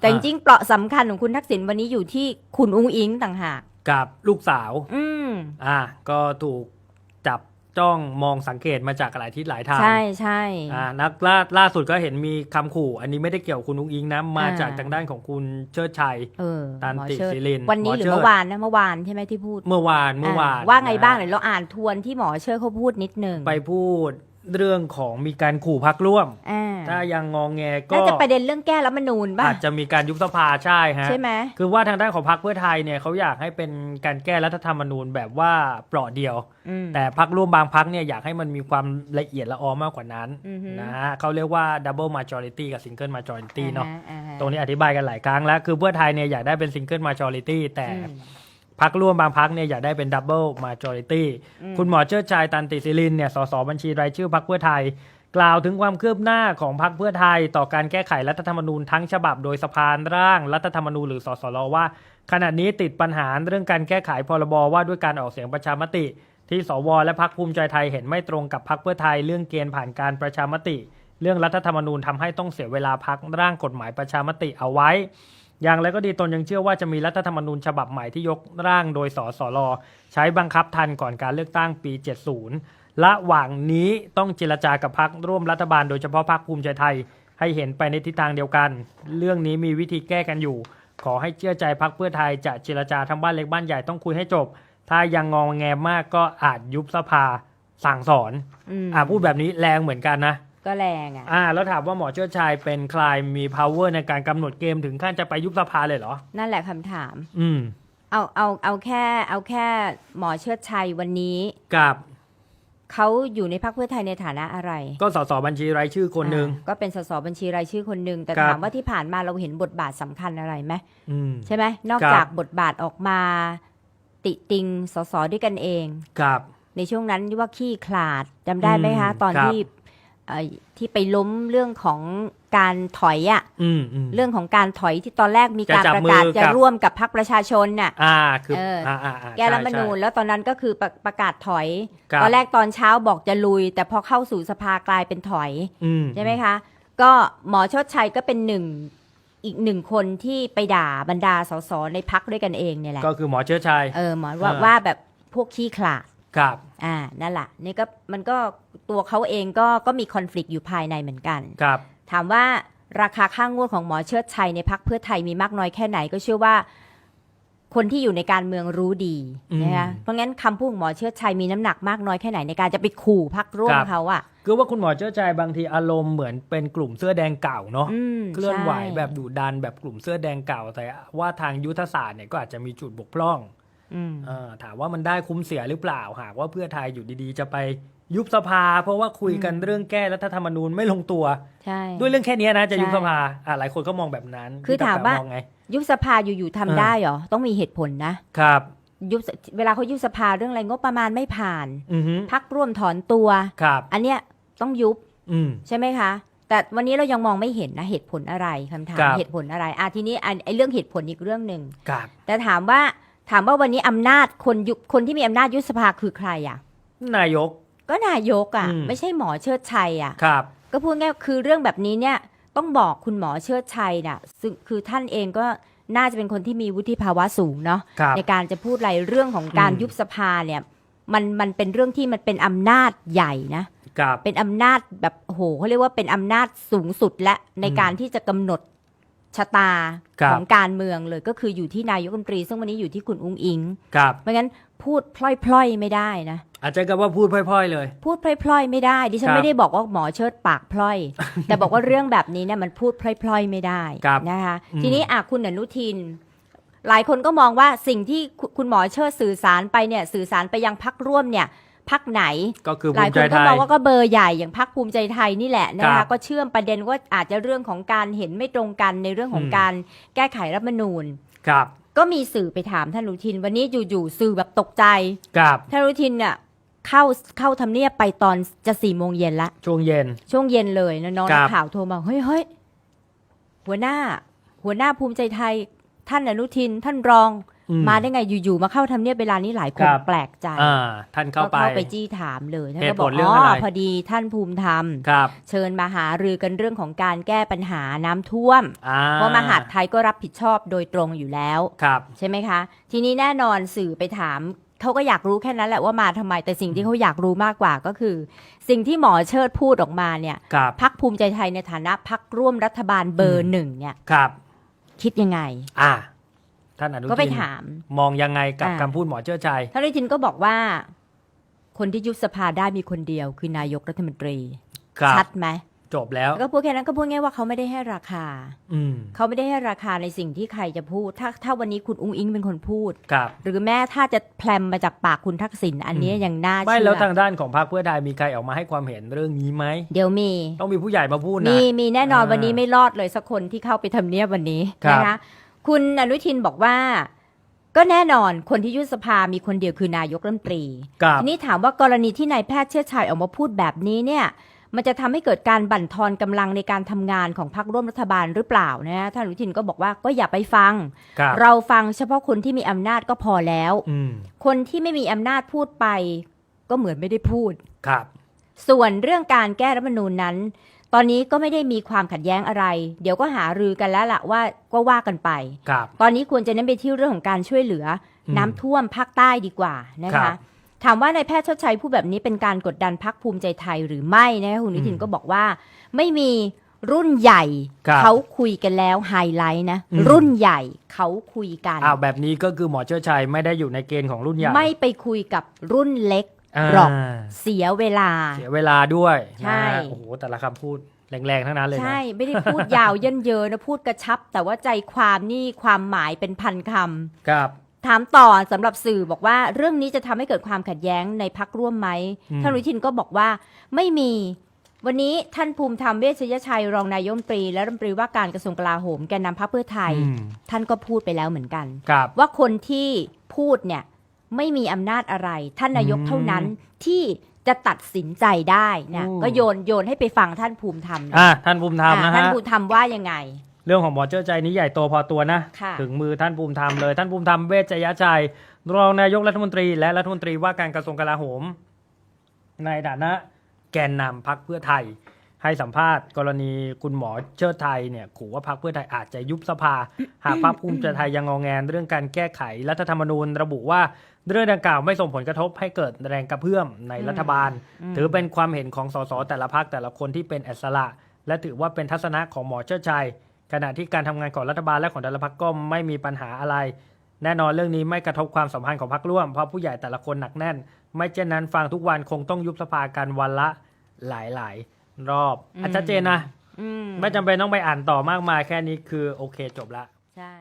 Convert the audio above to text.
แต่จริงๆเปราะสำคัญของคุณทักษิณวันนี้อยู่ที่คุณอุ้งอิงต่างหาก กับลูกสาว อืม อ่า ก็ถูกจับจ้องมองสังเกตมาจากหลายทิศหลายทางใช่ใช่ อ่านักล่าล่าสุดก็เห็นมีคำขู่ อันนี้ไม่ได้เกี่ยวกับคุณนุ้งอิงนะมาอ่าจากทางด้านของคุณเชิดชัย เออตันหมอติเชิดศิรินวันนี้หรือหมอเชิดเมื่อวานนะเมื่อวานใช่ไหมที่พูด เมื่อวานเมื่อวานอ่ว่าไงบ้างนะเดี๋ยวเราอ่านทวนที่หมอเชิดเขาพูดนิดนึงไปพูด เรื่องของมีการขู่พักร่วม อ่าถ้ายังงองแงก็น่าจะประเด็นเรื่องแก้รัฐธรรมนูญป่ะอาจจะมีการยุบสภาใช่ฮะ ใช่ไหม คือว่าทางด้านของพรรคเพื่อไทยเนี่ยเขาอยากให้เป็นการแก้รัฐธรรมนูญแบบว่าเปราะเดียว อืม แต่พรรคร่วมบางพรรคเนี่ยอยากให้มันมีความละเอียดละออมากกว่านั้นอือฮึ นะฮะเขาเรียกว่า double majority กับ single majority เนาะอ่อ่าตรงนี้อธิบายกันหลายครั้งแล้ว คือเพื่อไทยเนี่ยอยากได้เป็น single majority แต่อืม พรรคร่วมบางพรรคเนี่ยอยากได้เป็น double majority อืมคุณหมอเชิดชัยตันติศิรินเนี่ยสสบัญชีรายชื่อพรรคเพื่อไทย กล่าวถึงความคืบหน้าของพรรคเพื่อไทย ต่อการแก้ไขรัฐธรรมนูญทั้งฉบับโดยสภาร่างรัฐธรรมนูญหรือสสรว่า ขณะนี้ติดปัญหาเรื่องการแก้ไขพรบว่าด้วยการออกเสียงประชามติ ที่สวและพรรคภูมิใจไทยเห็นไม่ตรงกับพรรคเพื่อไทย เรื่องเกณฑ์ผ่านการประชามติ เรื่องรัฐธรรมนูญทำให้ต้องเสียเวลาพักร่างกฎหมายประชามติเอาไว้ อย่างไรก็ดีตนยังเชื่อว่าจะมีรัฐธรรมนูญฉบับใหม่ที่ยกร่างโดยสสรใช้บังคับทันก่อนการเลือกตั้งปี 70ระหว่างนี้ต้องเจรจากับพรรคร่วมรัฐบาลโดยเฉพาะพรรคภูมิใจไทย ให้เห็นไปในทิศทางเดียวกัน เรื่องนี้มีวิธีแก้กันอยู่ ขอให้เชื่อใจพรรคเพื่อไทยจะเจรจาทั้งบ้านเล็กบ้านใหญ่ต้องคุยให้จบ ถ้ายังงองแงมากก็อาจยุบสภาสั่งสอนอืมอ่าพูดแบบนี้แรงเหมือนกันนะ ก็แรงอะ อ่า แล้วถามว่าหมอเชิดชัยเป็นใครมี power ในการกำหนดเกมถึงขั้นจะไปยุบสภาเลยเหรอ นั่นแหละคำถาม อืมเอาเอาเอาแค่เอาแค่หมอเชิดชัยวันนี้ กับเขาอยู่ในพรรคเพื่อไทยในฐานะอะไรก็สสบัญชีรายชื่อคนหนึ่ง อ่าก็เป็นสสบัญชีรายชื่อคนหนึ่งแต่ครับ ถามว่าที่ผ่านมาเราเห็นบทบาทสำคัญอะไรไหมอืม ใช่ไหมนอกครับ จากบทบาทออกมา ติติงสสด้วยกันเอง กับ ในช่วงนั้นที่ว่าขี้ขลาดจำได้ไหมคะ อืมตอนครับ ที่เอ่อ ที่ไปล้มเรื่องของการถอยอะอืมอืมเรื่องของการถอยที่ตอนแรกมีการจะจับประกาศมือจะกับร่วมกับพรรคประชาชนน่ะอ่าคือเอออ่าอ่าอ่าแก้รัฐธรรมนูญใช่แล้วตอนนั้นก็คือประประกาศถอยครับตอนแรกตอนเช้าบอกจะลุย แต่พอเข้าสู่สภากลายเป็นถอยอืมใช่ไหมคะ ก็หมอชดชัยก็เป็นหนึ่งอีกหนึ่งคนที่ไปด่าบรรดาสสในพักด้วยกันเองเนี่ยแหละก็คือหมอเชิดชัยเออหมอว่าอ่าว่าแบบพวกขี้ขลาดกับ อ่านั่นแหละนี่ก็มันก็ ตัวเขาเองก็ก็มีคอน FLICT อยู่ภายในเหมือนกันกับ ถามว่าราคาค่างงวดของหมอเชิดชัยในพักเพื่อไทยมีมากน้อยแค่ไหนก็เชื่อว่า คนที่อยู่ในการเมืองรู้ดีนะคะเพราะงั้นคำพูดของหมอเชิดชัยมีน้ำหนักมากน้อยแค่ไหนในการจะไปขู่พักร่วมเขาอะคือว่าคุณหมอเชิดชัยบางทีอารมณ์เหมือนเป็นกลุ่มเสื้อแดงเก่าเนาะ อืมเคลื่อนไหวใช่แบบดุดันแบบกลุ่มเสื้อแดงเก่า แต่ว่าทางยุทธศาสตร์เนี่ยก็อาจจะมีจุดบกพร่องอืม เออถามว่ามันได้คุ้มเสียหรือเปล่า หากว่าเพื่อไทยอยู่ดีๆ จะไป ยุบสภา เพราะว่าคุยกันเรื่องแก้รัฐธรรมนูญไม่ลงตัว ใช่ ด้วยเรื่องแค่เนี้ยนะจะยุบใช่สภาอ่าหลายคนก็มองแบบนั้นคือพี่ถามว่าแป๋มองไงยุบสภาอยู่ๆทำเออได้เหรอ ต้องมีเหตุผลนะครับยุบสเวลาเขายุบสภาเรื่องอะไรงบประมาณไม่ผ่านอือฮึพักร่วมถอนตัวครับ อันเนี้ยต้องยุบอืมใช่ไหมคะ แต่วันนี้เรายังมองไม่เห็นนะเหตุผลอะไรคำถามครับเหตุผลอะไรอะทีนี้อันไอ้เรื่องเหตุผลอีกเรื่องหนึ่งครับแต่ถามว่าถามว่าวันนี้อำนาจคนยุบคนที่มีอำนาจยุบสภาคือใครอะ นายก ก็นายกอะ อืม ไม่ใช่หมอเชิดชัยอะ ครับ ก็พูดง่ายๆคือเรื่องแบบนี้เนี่ยต้องบอกคุณหมอเชิดชัยน่ะซึ่งคือท่านเองก็น่าจะเป็นคนที่มีวุฒิภาวะสูงเนาะครับ ในการจะพูดอะไรเรื่องของการอืม ยุบสภาเนี่ยมันมันเป็นเรื่องที่มันเป็นอำนาจใหญ่นะ ครับ เป็นอำนาจแบบโอ้โหเขาเรียกว่าเป็นอำนาจสูงสุดและในอืมการที่จะกำหนดชะตาครับ ของการเมืองเลยก็คืออยู่ที่นายกรัฐมนตรี ซึ่งวันนี้อยู่ที่คุณอุ้งอิง ครับไม่งั้นพูดพล่อยๆไม่ได้นะ อาจจะกับว่าพูดพล่อยๆเลย พูดพล่อยๆไม่ได้ ดิฉัคนรับไม่ได้บอกว่าหมอเชิดปากพล่อย แต่บอกว่าเรื่องแบบนี้เนี่ยมันพูดพล่อยๆไม่ได้ครับนะคะอืมทีนี้อะคุณอนุทิน หลายคนก็มองว่าสิ่งที่คุณคุณหมอเชิดสื่อสารไปเนี่ยสื่อสารไปยังพักร่วมเนี่ยพักไหนก็คือหภูลายมิคใจนไทก็ยมองว่าก็เบอร์ใหญ่อย่างพักภูมิใจไทยนี่แหละนะครัคะบก็เชื่อมประเด็นว่าอาจจะเรื่องของการเห็นไม่ตรงกันในเรื่องของอืมการแก้ไขรัฐธรรมนูญครับ ก็มีสื่อไปถามท่านอนุทิน วันนี้อยู่ๆสื่อแบบตกใจครับท่านอนุทินเนี่ย เข้าเข้าทำเนียบไปตอนจะสี่โมงเย็นละ ช่วงเย็น ช่วงเย็นเลยนะน้องครันับกข่าวโทรมาเฮ้ยเฮ้ยหัวหน้า หัวหน้าภูมิใจไทย ท่านอนุทินท่านรองอืมมาได้ไงอยู่ๆมาเข้าทำเนียบเวลานี้หลายคนครับแปลกใจอ่าท่านเข้าก็ไปเข้าไปจี้ถามเลยท่านเหก็ตุบผอลกเรื่ออ๋งออะไรพอดีท่านภูมิธรรมครับเชิญมาหารือกันเรื่องของการแก้ปัญหาน้ำท่วมอ่าเพราะมหาดไทยก็รับผิดชอบโดยตรงอยู่แล้วครับใช่ไหมคะ ทีนี้แน่นอนสื่อไปถาม เขาก็อยากรู้แค่นั้นแหละว่ามาทำไม แต่สิ่งที่เขาอยากรู้มากกว่าก็คือ สิ่งที่หมอเชิดพูดออกมาเนี่ยครับพักภูมิใจไทยในฐานะพักร่วมรัฐบาลเบอร์หนึ่งเนี่ยครับ คิดยังไง อ่าท่านอนุทินก็ไปถาม มองยังไงกับอ่าคำพูดหมอเชิดชัยท่านอนุทินก็บอกว่า คนที่ยุบสภาได้มีคนเดียว คือนายกรัฐมนตรีครับชัดไหม จบแล้วแล้วก็พูดแค่นั้นก็พูดง่ายว่าเขาไม่ได้ให้ราคา อืมเขาไม่ได้ให้ราคาในสิ่งที่ใครจะพูด ถ้าถ้าวันนี้คุณอุ้งอิงเป็นคนพูด ครับ หรือแม้ถ้าจะแพลมมาจากปากคุณทักษิณอันนี้อืมยังน่าไม่เชื่แล้วอทางด้านของพรรคเพื่อไทยมีใครออกมาให้ความเห็นเรื่องนี้ไหมเดี๋ยวมี ต้องมีผู้ใหญ่มาพูดนะมีมีแน่นอนอ่าวันนี้ไม่รอดเลยสักคนที่เข้าไปทำเนียบวันนี้ครับนะคะคุณอนุทินบอกว่า ก็แน่นอนคนที่ยุบสภามีคนเดียวคือนายกรัฐมนตรีกับทีนี้ถามว่ากรณีที่นายแพทย์เชิดชัยออกมาพูดแบบนี้เนี่ย มันจะทำให้เกิดการบั่นทอนกำลังในการทำงานของพรรคร่วมรัฐบาลหรือเปล่านะท่านอนุทินก็บอกว่าก็อย่าไปฟังกับเราฟังเฉพาะคนที่มีอำนาจก็พอแล้วอืมคนที่ไม่มีอำนาจพูดไป ก็เหมือนไม่ได้พูดครับ ส่วนเรื่องการแก้รัฐธรรมนูญนั้น ตอนนี้ก็ไม่ได้มีความขัดแย้งอะไร เดี๋ยวก็หารือกันแล้วล่ะว่าก็ว่ากันไปกับตอนนี้ควรจะเน้นไปที่เรื่องของการช่วยเหลืออมน้ำท่วมภาคใต้ดีกว่านะครัคะบ ถามว่านายแพทย์ชดชัยพูดแบบนี้เป็นการกดดันพักภูมิใจไทยหรือไม่นะคะคุณนิตินอืมก็บอกว่า ไม่มีรุ่นใหญ่ ครับเขาคุยกันแล้วไฮไลท์นะ อืม รุ่นใหญ่เขาคุยกัน อ้าวแบบนี้ก็คือหมอเชิดชัยไม่ได้อยู่ในเกณฑ์ของรุ่นใหญ่ไม่ไปคุยกับรุ่นเล็กาหรอก เสียเวลา เสียเวลาด้วยใช่ นะโอ้โหแต่ละคำพูดแรงๆทั้งนั้นเลยนะ ใช่ ไม่ได้พูดยาวเยินเยินนะ พูดกระชับ แต่ว่าใจความนี่ความหมายเป็นพันคำกับ ถามต่อสำหรับสื่อบอกว่าเรื่องนี้จะทำให้เกิดความขัดแย้งในพักร่วมไหมอืมท่านอนุทินก็บอกว่าไม่มีวันนี้ท่านภูมิธรรมเวชยชัยรองนายกรัฐมนตรี และรัฐมนตรีว่าการกระทรวงกลาโหมแกนนำพรรคเพื่อไทยอืมท่านก็พูดไปแล้วเหมือนกันกับว่าคนที่พูดเนี่ยไม่มีอำนาจอะไร ท่านนายกอืมเท่านั้นที่จะตัดสินใจได้นะโอ้ก็โยนโยนให้ไปฟังท่านภูมิธรรมเลยอะท่านภูมิธรรมอ่านะท่านฮะภูมิธรรมว่ายังไง เรื่องของหมอเชิดชัยนี้ใหญ่โตพอตัวนะ ค่ะ ถึงมือท่านภูมิธรรมเลย ท่านภูมิธรรมเวชยชัยรองนายกรัฐมนตรีและรัฐมนตรีว่าการกระทรวงกลาโหม ในฐานะแกนนำพักเพื่อไทย ให้สัมภาษณ์ กรณีคุณหมอเชิดไทยเนี่ยขู่ว่าพักเพื่อไทยอาจจะยุบสภา หากพักภูมิใจไทยยังงองแงนเรื่องการแก้ไขรัฐธรรมนูญ ระบุว่าเรื่องดังกล่าวไม่ส่งผลกระทบให้เกิดแรงกระเพื่อมในรัฐบาลมถือเป็นความเห็นของสสแต่ละพักแต่ละคนที่เป็นอิสระ และถือว่าเป็นทัศนะของหมอเชิดชัย ขณะที่การทำงานของรัฐบาลและของแต่ละพักก็ไม่มีปัญหาอะไร แน่นอนเรื่องนี้ไม่กระทบความสัมพันธ์ของพักร่วม เพราะผู้ใหญ่แต่ละคนหนักแน่น ไม่เช่นนั้นฟังทุกวันคงต้องยุบสภากันวันละหลายๆ รอบอืมอะชัดเจนนะอืมไม่จำเป็นต้องไปอ่านต่อมากมายแค่นี้คือโอเคจบละใช่